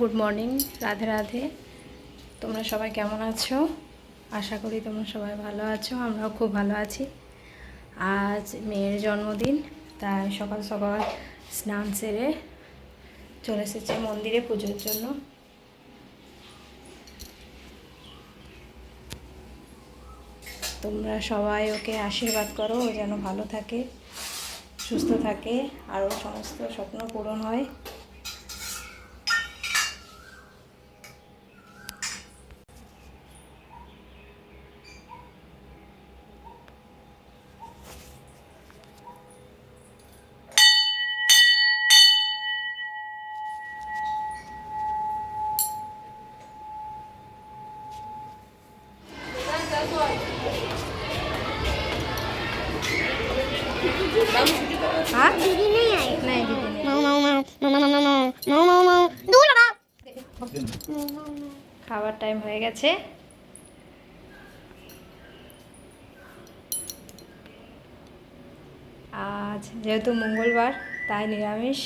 Good morning, Radhe Radhe. তোমরা সবাই কেমন আছো? আশা করি তোমরা সবাই ভালো আছো, আমরাও খুব ভালো আছি। আজ মেয়ের জন্মদিন, তাই সকাল সকাল স্নান সেরে চলে এসেছে মন্দিরে পুজোর জন্য। তোমরা সবাই ওকে আশীর্বাদ করো, ও যেন ভালো থাকে, সুস্থ থাকে, আরও সমস্ত স্বপ্ন পূরণ হয়। খাবার টাইম হয়ে গেছে। আজ যেহেতু মঙ্গলবার, তাই নিরামিষ।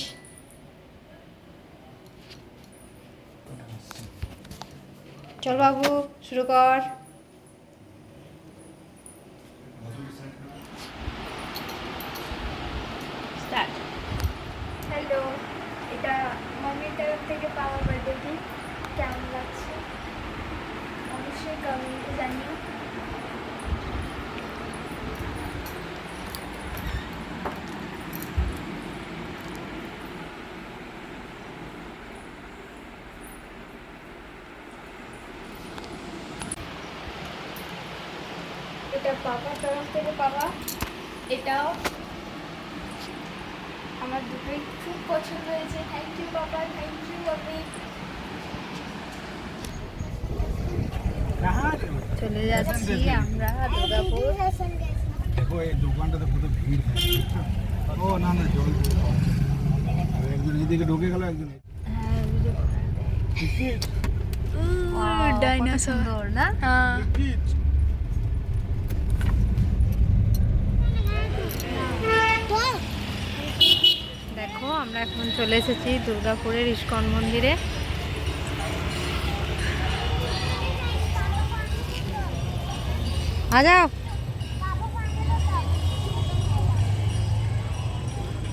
চল বাবু, শুরু কর। হ্যালো এটা মাম্মির তরফ থেকে পাওয়া বার্থডে কেমন লাগছে? অবশ্যই কমেন্টে জানিও। এটা পাপার তরফ থেকে পাওয়া। এটাও আমার দুটোই খুব পছন্দ হয়েছে। থ্যাংক ইউ বাবা। থ্যাংক ইউ চলে যাচ্ছি আমরা দুর্গাপুর। দেখো এই দোকানটাতে কত ভিড় ও না না জল একজন এদিকে ঢুকে গেল একজন ডাইনোসর না? হ্যাঁ। দেখো আমরা এখন চলে এসেছি দুর্গাপুরের ইস্কন মন্দিরে। आ जाओ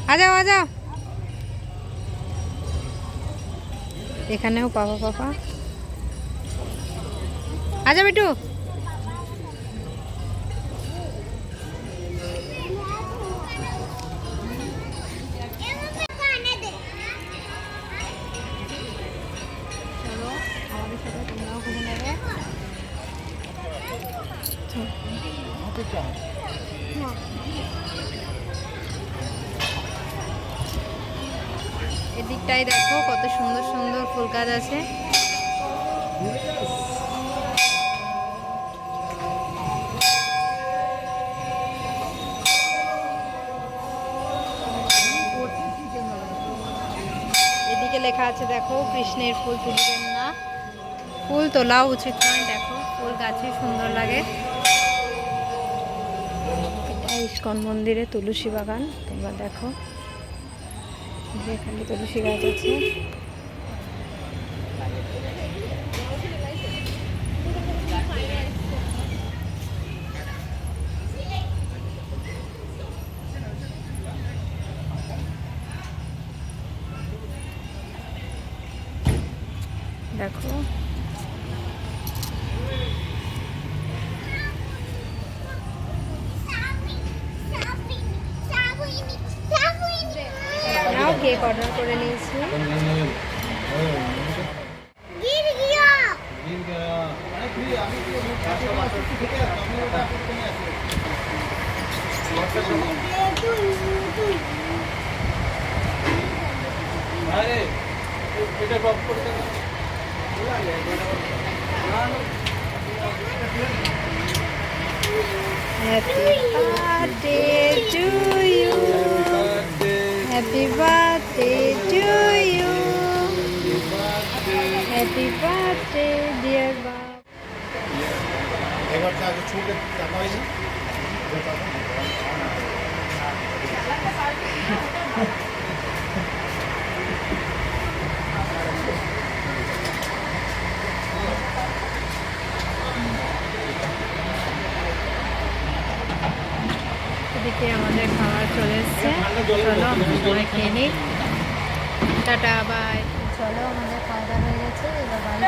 आ जाओ आ जाओ এখানেও পাপা পাপা আজা বিটু এদিকটাই দেখো কত সুন্দর সুন্দর ফুল গাছ আছে। এদিকে লেখা আছে দেখো, কৃষ্ণের ফুল তুলবেন না। ফুল তোলাও উচিত নয়, দেখো, ফুল গাছই সুন্দর লাগে। ইস্কন মন্দিরে তুলসী বাগান তোমরা দেখো। যেখানে তুলসী গাছ আছে। দেখো। কেক অর্ডার করে নিয়েছি Happy birthday to you. Happy birthday. birthday to you. Happy birthday, dear Bob. এদিকে আমাদের খাবার চলে এসছে চলো আমরা সবাই খেয়ে নিই টাটা বাই। চলো আমাদের খাওয়া দাওয়া হয়ে গেছে এবার বাড়ি